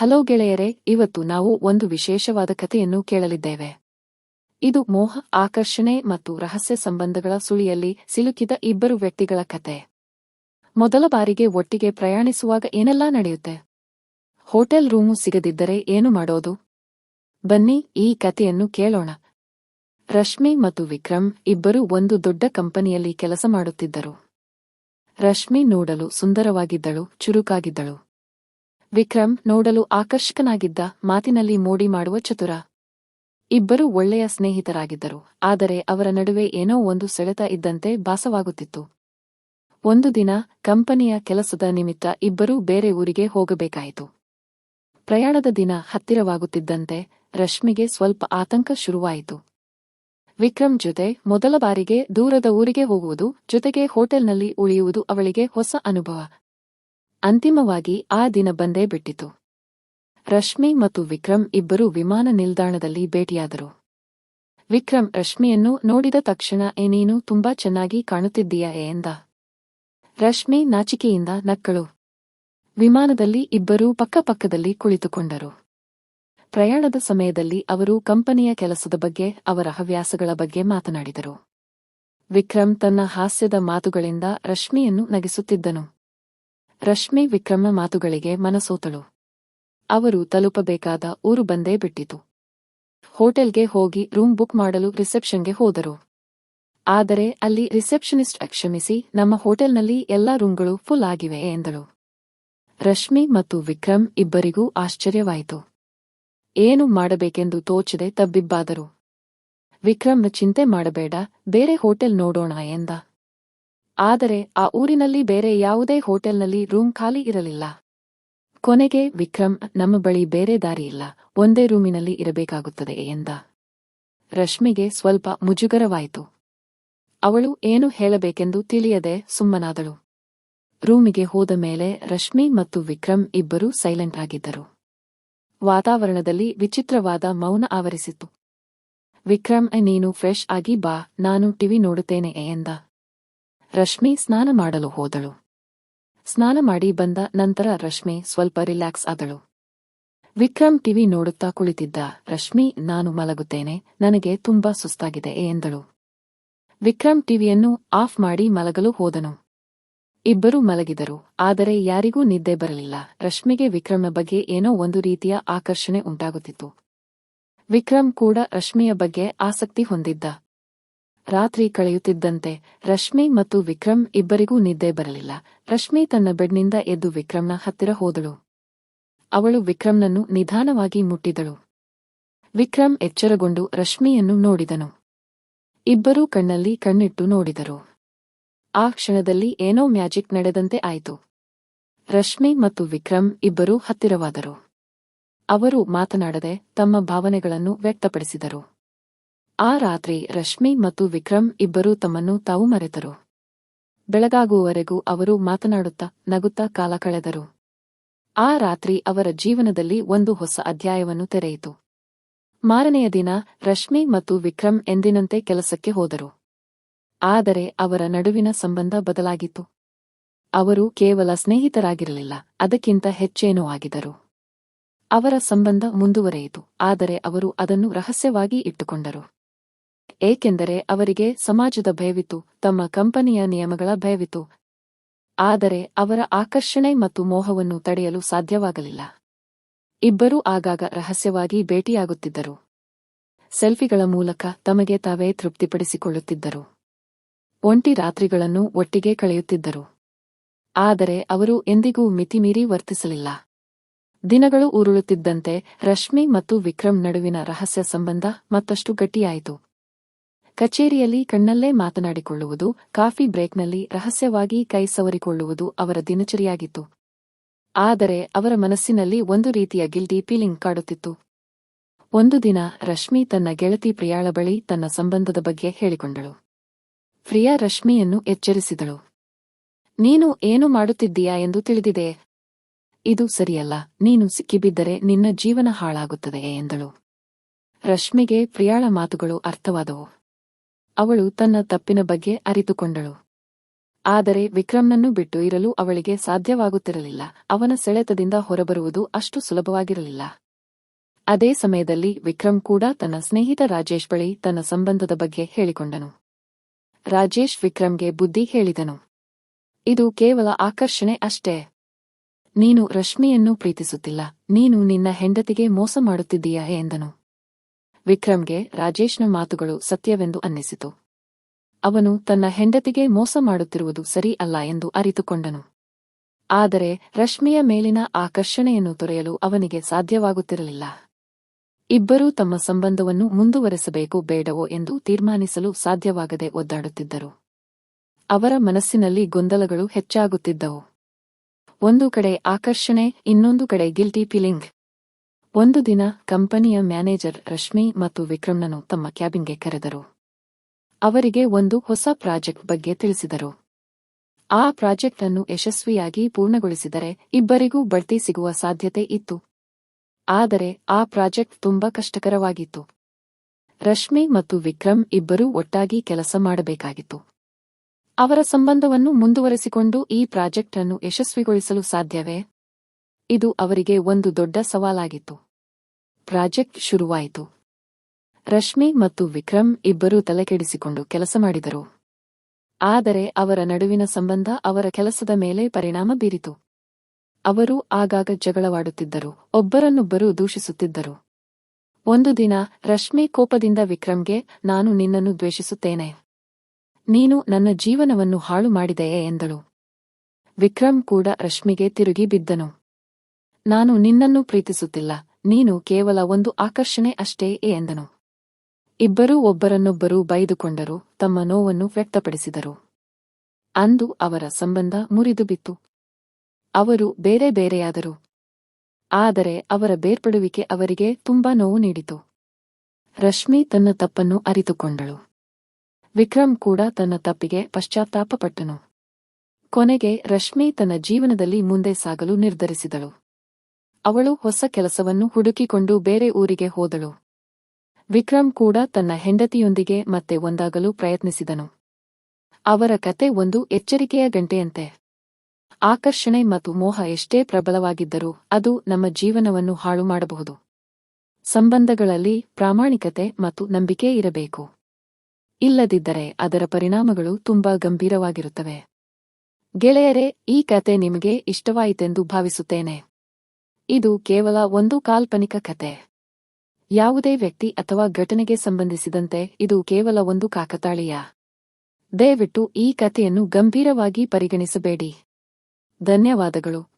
Hello ಗೆಳೆಯರೇ, ಇವತ್ತು ನಾವು ಒಂದು ವಿಶೇಷವಾದ ಕಥೆಯನ್ನು ಕೇಳಲಿದ್ದೇವೆ. ಇದು ಮೋಹ, ಆಕರ್ಷಣೆ ಮತ್ತು ರಹಸ್ಯ ಸಂಬಂಧಗಳ ಸುಳಿಯಲ್ಲಿ ಸಿಲುಕಿದ ಇಬ್ಬರು ವ್ಯಕ್ತಿಗಳ ಕತೆ. ಮೊದಲ ಬಾರಿಗೆ ಒಟ್ಟಿಗೆ ಪ್ರಯಾಣಿಸುವಾಗ ಏನೆಲ್ಲಾ ನಡೆಯುತ್ತೆ? ಹೋಟೆಲ್ ರೂಮು ಸಿಗದಿದ್ದರೆ ಏನು ಮಾಡೋದು? ಬನ್ನಿ, ಈ ಕಥೆಯನ್ನು ಕೇಳೋಣ. ರಶ್ಮಿ ಮತ್ತು ವಿಕ್ರಮ್ ಇಬ್ಬರು ಒಂದು ದೊಡ್ಡ ಕಂಪನಿಯಲ್ಲಿ ಕೆಲಸ ಮಾಡುತ್ತಿದ್ದರು. ರಶ್ಮಿ ನೋಡಲು ಸುಂದರವಾಗಿದ್ದಳು, ಚುರುಕಾಗಿದ್ದಳು. ವಿಕ್ರಮ್ ನೋಡಲು ಆಕರ್ಷಕನಾಗಿದ್ದ ಮಾತಿನಲ್ಲಿ ಮೋಡಿ ಮಾಡುವ ಚತುರ. ಇಬ್ಬರು ಒಳ್ಳೆಯ ಸ್ನೇಹಿತರಾಗಿದ್ದರು, ಆದರೆ ಅವರ ನಡುವೆ ಏನೋ ಒಂದು ಸೆಳೆತ ಇದ್ದಂತೆ ಭಾಸವಾಗುತ್ತಿತ್ತು. ಒಂದು ದಿನ ಕಂಪನಿಯ ಕೆಲಸದ ನಿಮಿತ್ತ ಇಬ್ಬರೂ ಬೇರೆ ಊರಿಗೆ ಹೋಗಬೇಕಾಯಿತು. ಪ್ರಯಾಣದ ದಿನ ಹತ್ತಿರವಾಗುತ್ತಿದ್ದಂತೆ ರಶ್ಮಿಗೆ ಸ್ವಲ್ಪ ಆತಂಕ ಶುರುವಾಯಿತು. ವಿಕ್ರಮ್ ಜೊತೆ ಮೊದಲ ಬಾರಿಗೆ ದೂರದ ಊರಿಗೆ ಹೋಗುವುದು, ಜೊತೆಗೆ ಹೋಟೆಲ್ನಲ್ಲಿ ಉಳಿಯುವುದು ಅವಳಿಗೆ ಹೊಸ ಅನುಭವ. ಅಂತಿಮವಾಗಿ ಆ ದಿನ ಬಂದೇ ಬಿಟ್ಟಿತು. ರಶ್ಮಿ ಮತ್ತು ವಿಕ್ರಮ್ ಇಬ್ಬರೂ ವಿಮಾನ ನಿಲ್ದಾಣದಲ್ಲಿ ಭೇಟಿಯಾದರು. ವಿಕ್ರಮ್, ರಶ್ಮಿಯನ್ನು ನೋಡಿದ ತಕ್ಷಣ ಏನೇನು ನೀನು ತುಂಬಾ ಚೆನ್ನಾಗಿ ಕಾಣುತ್ತಿದ್ದೀಯಾ ಎಂದ. ರಶ್ಮಿ ನಾಚಿಕೆಯಿಂದ ನಕ್ಕಳು. ವಿಮಾನದಲ್ಲಿ ಇಬ್ಬರೂ ಪಕ್ಕಪಕ್ಕದಲ್ಲಿ ಕುಳಿತುಕೊಂಡರು. ಪ್ರಯಾಣದ ಸಮಯದಲ್ಲಿ ಅವರು ಕಂಪನಿಯ ಕೆಲಸದ ಬಗ್ಗೆ, ಅವರ ಹವ್ಯಾಸಗಳ ಬಗ್ಗೆ ಮಾತನಾಡಿದರು. ವಿಕ್ರಮ್ ತನ್ನ ಹಾಸ್ಯದ ಮಾತುಗಳಿಂದ ರಶ್ಮಿಯನ್ನು ನಗಿಸುತ್ತಿದ್ದನು. ರಶ್ಮಿ ವಿಕ್ರಮ ಮಾತುಗಳಿಗೆ ಮನಸೋತಳು. ಅವರು ತಲುಪಬೇಕಾದ ಊರು ಬಂದೇ ಬಿಟ್ಟಿತು. ಹೋಟೆಲ್ಗೆ ಹೋಗಿ ರೂಮ್ ಬುಕ್ ಮಾಡಲು ರಿಸೆಪ್ಷನ್ಗೆ ಹೋದರು. ಆದರೆ ಅಲ್ಲಿ ರಿಸೆಪ್ಷನಿಸ್ಟ್ ಕ್ಷಮಿಸಿ, ನಮ್ಮ ಹೋಟೆಲ್ನಲ್ಲಿ ಎಲ್ಲಾ ರೂಮ್ಗಳು ಫುಲ್ ಆಗಿವೆ ಎಂದಳು. ರಶ್ಮಿ ಮತ್ತು ವಿಕ್ರಮ್ ಇಬ್ಬರಿಗೂ ಆಶ್ಚರ್ಯವಾಯಿತು. ಏನು ಮಾಡಬೇಕೆಂದು ತೋಚದೆ ತಬ್ಬಿಬ್ಬಾದರು. ವಿಕ್ರಮ್ನ ಚಿಂತೆ ಮಾಡಬೇಡ, ಬೇರೆ ಹೋಟೆಲ್ ನೋಡೋಣ ಎಂದ. ಆದರೆ ಆ ಊರಿನಲ್ಲಿ ಬೇರೆ ಯಾವುದೇ ಹೋಟೆಲ್ನಲ್ಲಿ ರೂಮ್ ಖಾಲಿ ಇರಲಿಲ್ಲ. ಕೊನೆಗೆ ವಿಕ್ರಮ್, ನಮ್ಮ ಬಳಿ ಬೇರೆ ದಾರಿಯಿಲ್ಲ ಒಂದೇ ರೂಮಿನಲ್ಲಿ ಇರಬೇಕಾಗುತ್ತದೆ ಎಂದ. ರಶ್ಮಿಗೆ ಸ್ವಲ್ಪ ಮುಜುಗರವಾಯಿತು. ಅವಳು ಏನು ಹೇಳಬೇಕೆಂದು ತಿಳಿಯದೆ ಸುಮ್ಮನಾದಳು. ರೂಮಿಗೆ ಹೋದ ಮೇಲೆ ರಶ್ಮಿ ಮತ್ತು ವಿಕ್ರಮ್ ಇಬ್ಬರೂ ಸೈಲೆಂಟ್ ಆಗಿದ್ದರು. ವಾತಾವರಣದಲ್ಲಿ ವಿಚಿತ್ರವಾದ ಮೌನ ಆವರಿಸಿತು. ವಿಕ್ರಮ್, ನೀನು ಫ್ರೆಶ್ ಆಗಿ ಬಾ. ನಾನು ಟಿವಿ ನೋಡುತ್ತೇನೆ ಎಂದ. ರಶ್ಮಿ ಸ್ನಾನ ಮಾಡಲು ಹೋದಳು. ಸ್ನಾನ ಮಾಡಿ ಬಂದ ನಂತರ ರಶ್ಮಿ ಸ್ವಲ್ಪ ರಿಲ್ಯಾಕ್ಸ್ ಆದಳು. ವಿಕ್ರಮ್ ಟಿವಿ ನೋಡುತ್ತಾ ಕುಳಿತಿದ್ದ ರಶ್ಮಿ, ನಾನು ಮಲಗುತ್ತೇನೆ, ನನಗೆ ತುಂಬಾ ಸುಸ್ತಾಗಿದೆ, ಎಂದಳು. ವಿಕ್ರಮ್ ಟಿವಿಯನ್ನು ಆಫ್ ಮಾಡಿ ಮಲಗಲು ಹೋದನು. ಇಬ್ಬರೂ ಮಲಗಿದರು, ಆದರೆ ಯಾರಿಗೂ ನಿದ್ದೆ ಬರಲಿಲ್ಲ. ರಶ್ಮಿಗೆ ವಿಕ್ರಮ್ನ ಬಗ್ಗೆ ಏನೋ ಒಂದು ರೀತಿಯ ಆಕರ್ಷಣೆ ಉಂಟಾಗುತ್ತಿತ್ತು. ವಿಕ್ರಮ್ ಕೂಡ ರಶ್ಮಿಯ ಬಗ್ಗೆ ಆಸಕ್ತಿ ಹೊಂದಿದ್ದ. ರಾತ್ರಿ ಕಳೆಯುತ್ತಿದ್ದಂತೆ ರಶ್ಮಿ ಮತ್ತು ವಿಕ್ರಮ್ ಇಬ್ಬರಿಗೂ ನಿದ್ದೆ ಬರಲಿಲ್ಲ. ರಶ್ಮಿ ತನ್ನ ಬೆಡ್ನಿಂದ ಎದ್ದು ವಿಕ್ರಮ್ನ ಹತ್ತಿರ ಹೋದಳು. ಅವಳು ವಿಕ್ರಮ್ನನ್ನು ನಿಧಾನವಾಗಿ ಮುಟ್ಟಿದಳು. ವಿಕ್ರಮ್ ಎಚ್ಚರಗೊಂಡು ರಶ್ಮಿಯನ್ನು ನೋಡಿದನು. ಇಬ್ಬರೂ ಕಣ್ಣಲ್ಲಿ ಕಣ್ಣಿಟ್ಟು ನೋಡಿದರು. ಆ ಕ್ಷಣದಲ್ಲಿ ಏನೋ ಮ್ಯಾಜಿಕ್ ನಡೆದಂತೆ ಆಯಿತು. ರಶ್ಮಿ ಮತ್ತು ವಿಕ್ರಮ್ ಇಬ್ಬರೂ ಹತ್ತಿರವಾದರು. ಅವರು ಮಾತನಾಡದೆ ತಮ್ಮ ಭಾವನೆಗಳನ್ನು ವ್ಯಕ್ತಪಡಿಸಿದರು. ಆ ರಾತ್ರಿ ರಶ್ಮಿ ಮತ್ತು ವಿಕ್ರಮ್ ಇಬ್ಬರೂ ತಮ್ಮನ್ನು ತಾವು ಮರೆತರು. ಬೆಳಗಾಗುವವರೆಗೂ ಅವರು ಮಾತನಾಡುತ್ತಾ ನಗುತ್ತಾ ಕಾಲ ಕಳೆದರು. ಆ ರಾತ್ರಿ ಅವರ ಜೀವನದಲ್ಲಿ ಒಂದು ಹೊಸ ಅಧ್ಯಾಯವನ್ನು ತೆರೆಯಿತು. ಮಾರನೆಯ ದಿನ ರಶ್ಮಿ ಮತ್ತು ವಿಕ್ರಮ್ ಎಂದಿನಂತೆ ಕೆಲಸಕ್ಕೆ ಹೋದರು. ಆದರೆ ಅವರ ನಡುವಿನ ಸಂಬಂಧ ಬದಲಾಗಿತ್ತು. ಅವರು ಕೇವಲ ಸ್ನೇಹಿತರಾಗಿರಲಿಲ್ಲ, ಅದಕ್ಕಿಂತ ಹೆಚ್ಚೇನೂ ಆಗಿದರು ಅವರ ಸಂಬಂಧ ಮುಂದುವರೆಯಿತು, ಆದರೆ ಅವರು ಅದನ್ನು ರಹಸ್ಯವಾಗಿ ಇಟ್ಟುಕೊಂಡರು. ಏಕೆಂದರೆ ಅವರಿಗೆ ಸಮಾಜದ ಭಯವಿತ್ತು, ತಮ್ಮ ಕಂಪನಿಯ ನಿಯಮಗಳ ಭಯವಿತ್ತು. ಆದರೆ ಅವರ ಆಕರ್ಷಣೆ ಮತ್ತು ಮೋಹವನ್ನು ತಡೆಯಲು ಸಾಧ್ಯವಾಗಲಿಲ್ಲ. ಇಬ್ಬರೂ ಆಗಾಗ ರಹಸ್ಯವಾಗಿ ಭೇಟಿಯಾಗುತ್ತಿದ್ದರು. ಸೆಲ್ಫಿಗಳ ಮೂಲಕ ತಮಗೆ ತಾವೇ ತೃಪ್ತಿಪಡಿಸಿಕೊಳ್ಳುತ್ತಿದ್ದರು. ಒಂಟಿ ರಾತ್ರಿಗಳನ್ನು ಒಟ್ಟಿಗೆ ಕಳೆಯುತ್ತಿದ್ದರು. ಆದರೆ ಅವರು ಎಂದಿಗೂ ಮಿತಿಮೀರಿ ವರ್ತಿಸಲಿಲ್ಲ. ದಿನಗಳು ಉರುಳುತ್ತಿದ್ದಂತೆ ರಶ್ಮಿ ಮತ್ತು ವಿಕ್ರಮ್ ನಡುವಿನ ರಹಸ್ಯ ಸಂಬಂಧ ಮತ್ತಷ್ಟು ಗಟ್ಟಿಯಾಯಿತು. ಕಚೇರಿಯಲ್ಲಿ ಕಣ್ಣಲ್ಲೇ ಮಾತನಾಡಿಕೊಳ್ಳುವುದು, ಕಾಫಿ ಬ್ರೇಕ್ನಲ್ಲಿ ರಹಸ್ಯವಾಗಿ ಕೈ ಸವರಿಕೊಳ್ಳುವುದು ಅವರ ದಿನಚರಿಯಾಗಿತ್ತು. ಆದರೆ ಅವರ ಮನಸ್ಸಿನಲ್ಲಿ ಒಂದು ರೀತಿಯ ಗಿಲ್ಟಿ ಫೀಲಿಂಗ್ ಕಾಡುತ್ತಿತ್ತು. ಒಂದು ದಿನ ರಶ್ಮಿ ತನ್ನ ಗೆಳತಿ ಪ್ರಿಯಾಳ ಬಳಿ ತನ್ನ ಸಂಬಂಧದ ಬಗ್ಗೆ ಹೇಳಿಕೊಂಡಳು. ಪ್ರಿಯಾ ರಶ್ಮಿಯನ್ನು ಎಚ್ಚರಿಸಿದಳು. ನೀನು ಏನು ಮಾಡುತ್ತಿದ್ದೀಯಾ ಎಂದು ತಿಳಿದಿದೆ. ಇದು ಸರಿಯಲ್ಲ, ನೀನು ಸಿಕ್ಕಿಬಿದ್ದರೆ ನಿನ್ನ ಜೀವನ ಹಾಳಾಗುತ್ತದೆ ಎಂದಳು. ರಶ್ಮಿಗೆ ಪ್ರಿಯಾಳ ಮಾತುಗಳು ಅರ್ಥವಾದವು. ಅವಳು ತನ್ನ ತಪ್ಪಿನ ಬಗ್ಗೆ ಅರಿತುಕೊಂಡಳು. ಆದರೆ ವಿಕ್ರಮ್ನನ್ನು ಬಿಟ್ಟು ಇರಲು ಅವಳಿಗೆ ಸಾಧ್ಯವಾಗುತ್ತಿರಲಿಲ್ಲ. ಅವನ ಸೆಳೆತದಿಂದ ಹೊರಬರುವುದು ಅಷ್ಟು ಸುಲಭವಾಗಿರಲಿಲ್ಲ. ಅದೇ ಸಮಯದಲ್ಲಿ ವಿಕ್ರಮ್ ಕೂಡ ತನ್ನ ಸ್ನೇಹಿತ ರಾಜೇಶ್ ಬಳಿ ತನ್ನ ಸಂಬಂಧದ ಬಗ್ಗೆ ಹೇಳಿಕೊಂಡನು. ರಾಜೇಶ್ ವಿಕ್ರಮ್ಗೆ ಬುದ್ಧಿ ಹೇಳಿದನು. ಇದು ಕೇವಲ ಆಕರ್ಷಣೆ ಅಷ್ಟೇ. ನೀನು ರಶ್ಮಿಯನ್ನು ಪ್ರೀತಿಸುತ್ತಿಲ್ಲ. ನೀನು ನಿನ್ನ ಹೆಂಡತಿಗೆ ಮೋಸ ಮಾಡುತ್ತಿದ್ದೀಯಾ ಎಂದನು. ವಿಕ್ರಮ್ಗೆ ರಾಜೇಶ್ನ ಮಾತುಗಳು ಸತ್ಯವೆಂದು ಅನ್ನಿಸಿತು. ಅವನು ತನ್ನ ಹೆಂಡತಿಗೆ ಮೋಸ ಮಾಡುತ್ತಿರುವುದು ಸರಿ ಅಲ್ಲ ಎಂದು ಅರಿತುಕೊಂಡನು. ಆದರೆ ರಶ್ಮಿಯ ಮೇಲಿನ ಆಕರ್ಷಣೆಯನ್ನು ತೊರೆಯಲು ಅವನಿಗೆ ಸಾಧ್ಯವಾಗುತ್ತಿರಲಿಲ್ಲ. ಇಬ್ಬರೂ ತಮ್ಮ ಸಂಬಂಧವನ್ನು ಮುಂದುವರೆಸಬೇಕು ಬೇಡವೋ ಎಂದು ತೀರ್ಮಾನಿಸಲು ಸಾಧ್ಯವಾಗದೆ ಒದ್ದಾಡುತ್ತಿದ್ದರು. ಅವರ ಮನಸ್ಸಿನಲ್ಲಿ ಗೊಂದಲಗಳು ಹೆಚ್ಚಾಗುತ್ತಿದ್ದವು. ಒಂದು ಕಡೆ ಆಕರ್ಷಣೆ, ಇನ್ನೊಂದು ಕಡೆ ಗಿಲ್ಟಿ ಫೀಲಿಂಗ್. ಒಂದು ದಿನ ಕಂಪನಿಯ ಮ್ಯಾನೇಜರ್ ರಶ್ಮಿ ಮತ್ತು ವಿಕ್ರಮ್ನನ್ನು ತಮ್ಮ ಕ್ಯಾಬಿನ್ಗೆ ಕರೆದರು. ಅವರಿಗೆ ಒಂದು ಹೊಸ ಪ್ರಾಜೆಕ್ಟ್ ಬಗ್ಗೆ ತಿಳಿಸಿದರು. ಆ ಪ್ರಾಜೆಕ್ಟ್ ಅನ್ನು ಯಶಸ್ವಿಯಾಗಿ ಪೂರ್ಣಗೊಳಿಸಿದರೆ ಇಬ್ಬರಿಗೂ ಬಡ್ತಿ ಸಿಗುವ ಸಾಧ್ಯತೆ ಇತ್ತು. ಆದರೆ ಆ ಪ್ರಾಜೆಕ್ಟ್ ತುಂಬಾ ಕಷ್ಟಕರವಾಗಿತ್ತು. ರಶ್ಮಿ ಮತ್ತು ವಿಕ್ರಮ್ ಇಬ್ಬರೂ ಒಟ್ಟಾಗಿ ಕೆಲಸ ಮಾಡಬೇಕಾಗಿತ್ತು. ಅವರ ಸಂಬಂಧವನ್ನು ಮುಂದುವರೆಸಿಕೊಂಡು ಈ ಪ್ರಾಜೆಕ್ಟ್ ಅನ್ನು ಯಶಸ್ವಿಗೊಳಿಸಲು ಸಾಧ್ಯವೇ? ಇದು ಅವರಿಗೆ ಒಂದು ದೊಡ್ಡ ಸವಾಲಾಗಿತ್ತು. ಪ್ರಾಜೆಕ್ಟ್ ಶುರುವಾಯಿತು. ರಶ್ಮಿ ಮತ್ತು ವಿಕ್ರಮ್ ಇಬ್ಬರೂ ತಲೆಕೆಡಿಸಿಕೊಂಡು ಕೆಲಸ ಮಾಡಿದರು. ಆದರೆ ಅವರ ನಡುವಿನ ಸಂಬಂಧ ಅವರ ಕೆಲಸದ ಮೇಲೆ ಪರಿಣಾಮ ಬೀರಿತು. ಅವರು ಆಗಾಗ ಜಗಳವಾಡುತ್ತಿದ್ದರು, ಒಬ್ಬರನ್ನೊಬ್ಬರು ದೂಷಿಸುತ್ತಿದ್ದರು. ಒಂದು ದಿನ ರಶ್ಮಿ ಕೋಪದಿಂದ ವಿಕ್ರಮ್ಗೆ, ನಾನು ನಿನ್ನನ್ನು ದ್ವೇಷಿಸುತ್ತೇನೆ. ನೀನು ನನ್ನ ಜೀವನವನ್ನು ಹಾಳು ಮಾಡಿದೆಯೇ? ಎಂದಳು. ವಿಕ್ರಮ್ ಕೂಡ ರಶ್ಮಿಗೆ ತಿರುಗಿ ಬಿದ್ದನು. ನಾನು ನಿನ್ನನ್ನು ಪ್ರೀತಿಸುತ್ತಿಲ್ಲ. ನೀನು ಕೇವಲ ಒಂದು ಆಕರ್ಷಣೆ ಅಷ್ಟೇ ಎಂದನು. ಇಬ್ಬರೂ ಒಬ್ಬರನ್ನೊಬ್ಬರು ಬೈದುಕೊಂಡರು, ತಮ್ಮ ನೋವನ್ನು ವ್ಯಕ್ತಪಡಿಸಿದರು. ಅಂದು ಅವರ ಸಂಬಂಧ ಮುರಿದು ಬಿತ್ತು. ಅವರು ಬೇರೆ ಬೇರೆಯಾದರು. ಆದರೆ ಅವರ ಬೇರ್ಪಡುವಿಕೆ ಅವರಿಗೆ ತುಂಬಾ ನೋವು ನೀಡಿತು. ರಶ್ಮಿ ತನ್ನ ತಪ್ಪನ್ನು ಅರಿತುಕೊಂಡಳು. ವಿಕ್ರಮ್ ಕೂಡ ತನ್ನ ತಪ್ಪಿಗೆ ಪಶ್ಚಾತ್ತಾಪಪಟ್ಟನು. ಕೊನೆಗೆ ರಶ್ಮಿ ತನ್ನ ಜೀವನದಲ್ಲಿ ಮುಂದೆ ಸಾಗಲು ನಿರ್ಧರಿಸಿದಳು. ಅವಳು ಹೊಸ ಕೆಲಸವನ್ನು ಹುಡುಕಿಕೊಂಡು ಬೇರೆ ಊರಿಗೆ ಹೋದಳು. ವಿಕ್ರಮ್ ಕೂಡ ತನ್ನ ಹೆಂಡತಿಯೊಂದಿಗೆ ಮತ್ತೆ ಒಂದಾಗಲು ಪ್ರಯತ್ನಿಸಿದನು. ಅವರ ಕತೆ ಒಂದು ಎಚ್ಚರಿಕೆಯ ಗಂಟೆಯಂತೆ. ಆಕರ್ಷಣೆ ಮತ್ತು ಮೋಹ ಎಷ್ಟೇ ಪ್ರಬಲವಾಗಿದ್ದರೂ ಅದು ನಮ್ಮ ಜೀವನವನ್ನು ಹಾಳು ಮಾಡಬಹುದು. ಸಂಬಂಧಗಳಲ್ಲಿ ಪ್ರಾಮಾಣಿಕತೆ ಮತ್ತು ನಂಬಿಕೆ ಇರಬೇಕು. ಇಲ್ಲದಿದ್ದರೆ ಅದರ ಪರಿಣಾಮಗಳು ತುಂಬಾ ಗಂಭೀರವಾಗಿರುತ್ತವೆ. ಗೆಳೆಯರೇ, ಈ ಕತೆ ನಿಮಗೆ ಇಷ್ಟವಾಯಿತೆಂದು ಭಾವಿಸುತ್ತೇನೆ. ಇದು ಕೇವಲ ಒಂದು ಕಾಲ್ಪನಿಕ ಕತೆ. ಯಾವುದೇ ವ್ಯಕ್ತಿ ಅಥವಾ ಘಟನೆಗೆ ಸಂಬಂಧಿಸಿದಂತೆ ಇದು ಕೇವಲ ಒಂದು ಕಾಕತಾಳೀಯ. ದಯವಿಟ್ಟು ಈ ಕಥೆಯನ್ನು ಗಂಭೀರವಾಗಿ ಪರಿಗಣಿಸಬೇಡಿ. ಧನ್ಯವಾದಗಳು.